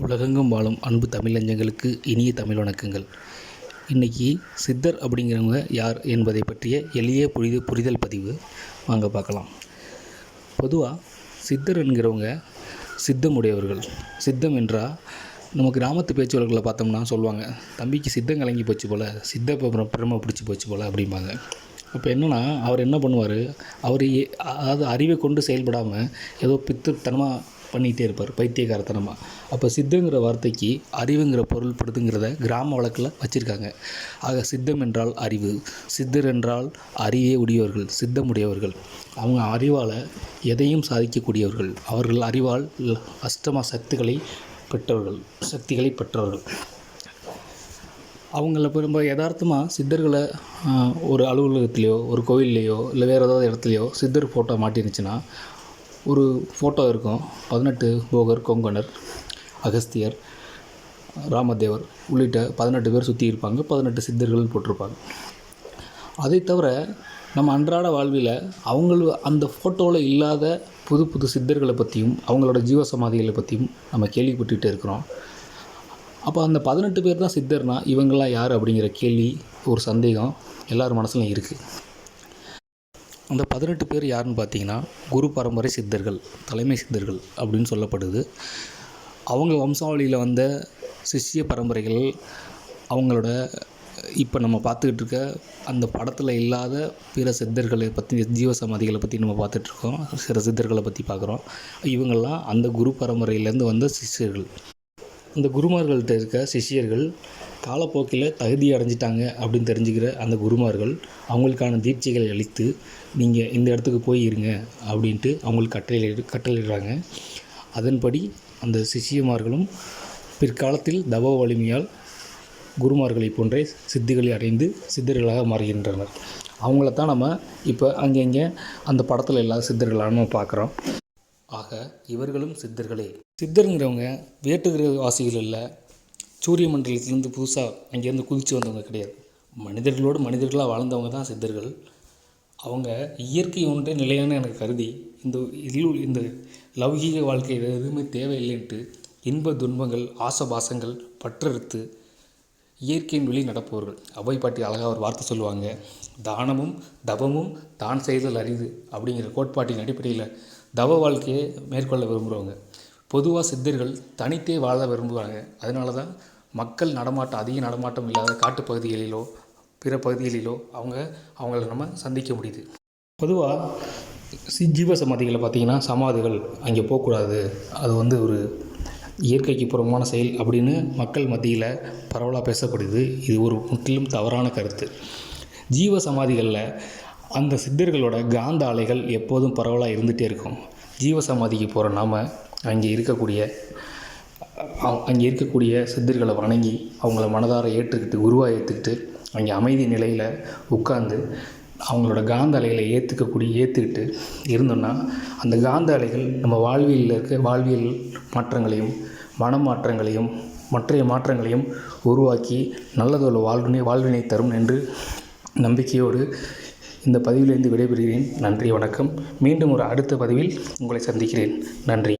உலகெங்கும் வாழும் அன்பு தமிழஞ்சங்களுக்கு இனிய தமிழ் வணக்கங்கள். இன்றைக்கி சித்தர் அப்படிங்கிறவங்க யார் என்பதை பற்றிய எளிய புரிது புரிதல் பதிவு வாங்க பார்க்கலாம். பொதுவாக சித்தர் என்கிறவங்க சித்தமுடையவர்கள் சித்தம் என்றால் நம்ம கிராமத்து பேச்சுவர்களை பார்த்தோம்னா சொல்லுவாங்க தம்பிக்கு சித்தம் கலங்கி போச்சு போல் சித்த பிர- பிரம பிடிச்சி போச்சு போல் அப்படிம்பாங்க. அப்போ என்னென்னா அவர் என்ன பண்ணுவார்? அவர் ஏ- அதாவது அறிவை கொண்டு செயல்படாமல் ஏதோ பித்துத்தனமாக பண்ணிகிட்டே இருப்பார் பைத்தியக்காரத்தனமாக அப்போ சித்தங்கிற வார்த்தைக்கு அறிவுங்கிற பொருள் படுதுங்கிறத கிராம வழக்கில் வச்சுருக்காங்க. ஆக சித்தம் என்றால் அறிவு சித்தர் என்றால் அறிவே உடையவர்கள் சித்தமுடையவர்கள். அவங்க அறிவால் எதையும் சாதிக்கக்கூடியவர்கள். அவர்கள் அறிவால் அஷ்டமா சக்திகளை பெற்றவர்கள் சக்திகளை பெற்றவர்கள். அவங்கள ரொம்ப யதார்த்தமாக சித்தர்களை ஒரு அலுவலகத்துலேயோ ஒரு கோவில்லையோ இல்லை வேறு ஏதாவது இடத்துலையோ சித்தர் ஃபோட்டோ மாட்டிருந்துச்சுன்னா ஒரு ஃபோட்டோ இருக்கும். பதினெட்டு போகர் கொங்கணர் அகஸ்தியர் ராமதேவர் உள்ளிட்ட பதினெட்டு பேர் சுற்றி இருப்பாங்க. பதினெட்டு சித்தர்கள் போட்டிருப்பாங்க. அதை தவிர நம்ம அன்றாட வாழ்வில் அவங்கள அந்த ஃபோட்டோவில் இல்லாத புது புது சித்தர்களை பற்றியும் அவங்களோட ஜீவசமாதிகளை பற்றியும் நம்ம கேள்விப்பட்டுகிட்டே இருக்கிறோம். அப்போ அந்த பதினெட்டு பேர் தான் சித்தர்னா இவங்களாம் யார் அப்படிங்கிற கேள்வி ஒரு சந்தேகம் எல்லார் மனசுலையும் இருக்குது அந்த பதினெட்டு பேர் யாருன்னு பார்த்தீங்கன்னா குரு பரம்பரை சித்தர்கள் தலைமை சித்தர்கள் அப்படின்னு சொல்லப்படுது. அவங்க வம்சாவளியில் வந்த சிஷ்ய பரம்பரைகள் அவங்களோட இப்போ நம்ம பார்த்துக்கிட்டு இருக்க அந்த படத்தில் இல்லாத பிற சித்தர்களை பற்றி ஜீவ சமாதிகளை பற்றி நம்ம பார்த்துட்ருக்கோம் சில சித்தர்களை பற்றி பார்க்குறோம். இவங்கெல்லாம் அந்த குரு பரம்பரையிலேருந்து வந்த சிஷ்யர்கள். அந்த குருமார்கள்ட்ட இருக்க சிஷியர்கள் காலப்போக்கில் தகுதி அடைஞ்சிட்டாங்க அப்படின்னு தெரிஞ்சுக்கிற அந்த குருமார்கள் அவங்களுக்கான தீட்சைகளை அளித்து நீங்கள் இந்த இடத்துக்கு போய் இருங்க அப்படின்ட்டு அவங்களுக்கு கட்டளை கட்டளையிடுறாங்க. அதன்படி அந்த சிஷியமார்களும் பிற்காலத்தில் தவ வலிமையால் குருமார்களைப் போன்றே சித்திகளை அடைந்து சித்தர்களாக மாறுகின்றனர். அவங்கள தான் நம்ம இப்போ அங்கங்கே அந்த படத்தில் எல்லா சித்தர்களாக நம்ம பார்க்குறோம். ஆக இவர்களும் சித்தர்களே. சித்தருங்கிறவங்க வேட்டுகிற வாசிகள் இல்லை. சூரிய மண்டலத்திலேருந்து புதுசாக அங்கேருந்து குதித்து வந்தவங்க கிடையாது. மனிதர்களோடு மனிதர்களாக வாழ்ந்தவங்க தான் சித்தர்கள். அவங்க இயற்கை ஒன்றே நிலையான எனக்கு கருதி இந்த இதில் இந்த லௌகீக வாழ்க்கை எதுவுமே தேவையில்லைன்ட்டு இன்ப துன்பங்கள் ஆசபாசங்கள் பற்றறுத்து இயற்கையின் வழி நடப்பவர்கள். அவை பாட்டி அழகாக ஒரு வார்த்தை சொல்லுவாங்க தானமும் தபமும் தான் செய்தல் அரிது அப்படிங்கிற கோட்பாட்டின் அடிப்படையில் தவ வாழ்க்கையை மேற்கொள்ள விரும்புகிறவங்க பொதுவாக சித்தர்கள் தனித்தே வாழ விரும்புகிறாங்க அதனால தான் மக்கள் நடமாட்டம் அதிக நடமாட்டம் இல்லாத காட்டுப் பகுதிகளிலோ பிற பகுதிகளிலோ அவங்க அவங்கள நம்ம சந்திக்க முடியுது. பொதுவாக சி ஜீவ சமாதிகளை பார்த்திங்கன்னா சமாதிகள் அங்கே போகக்கூடாது அது வந்து ஒரு இயற்கைக்கு புறமான செயல் அப்படின்னு மக்கள் மத்தியில் பரவலாக பேசப்படுது. இது ஒரு முற்றிலும் தவறான கருத்து. ஜீவ சமாதிகளில் அந்த சித்தர்களோட காந்த அலைகள் எப்போதும் பரவலாக இருந்துகிட்டே இருக்கும். ஜீவ சமாதிக்கு போகிற நாம் அங்கே இருக்கக்கூடிய அங்கே இருக்கக்கூடிய சித்தர்களை வணங்கி அவங்கள மனதார ஏற்றுக்கிட்டு உருவாக ஏற்றுக்கிட்டு அங்கே அமைதி நிலையில் உட்கார்ந்து அவங்களோட காந்த அலைகளை ஏற்றுக்கக்கூடிய ஏற்றுக்கிட்டு இருந்தோம்னா அந்த காந்த அலைகள் நம்ம வாழ்வியலில் இருக்க வாழ்வியல் மாற்றங்களையும் மன மாற்றங்களையும் மற்றைய மாற்றங்களையும் உருவாக்கி நல்லதொரு வாழ்வினை வாழ்வினை தரும் என்று நம்பிக்கையோடு இந்த பதிவிலிருந்து விடைபெறுகிறேன். நன்றி வணக்கம். மீண்டும் ஒரு அடுத்த பதிவில் உங்களை சந்திக்கிறேன். நன்றி.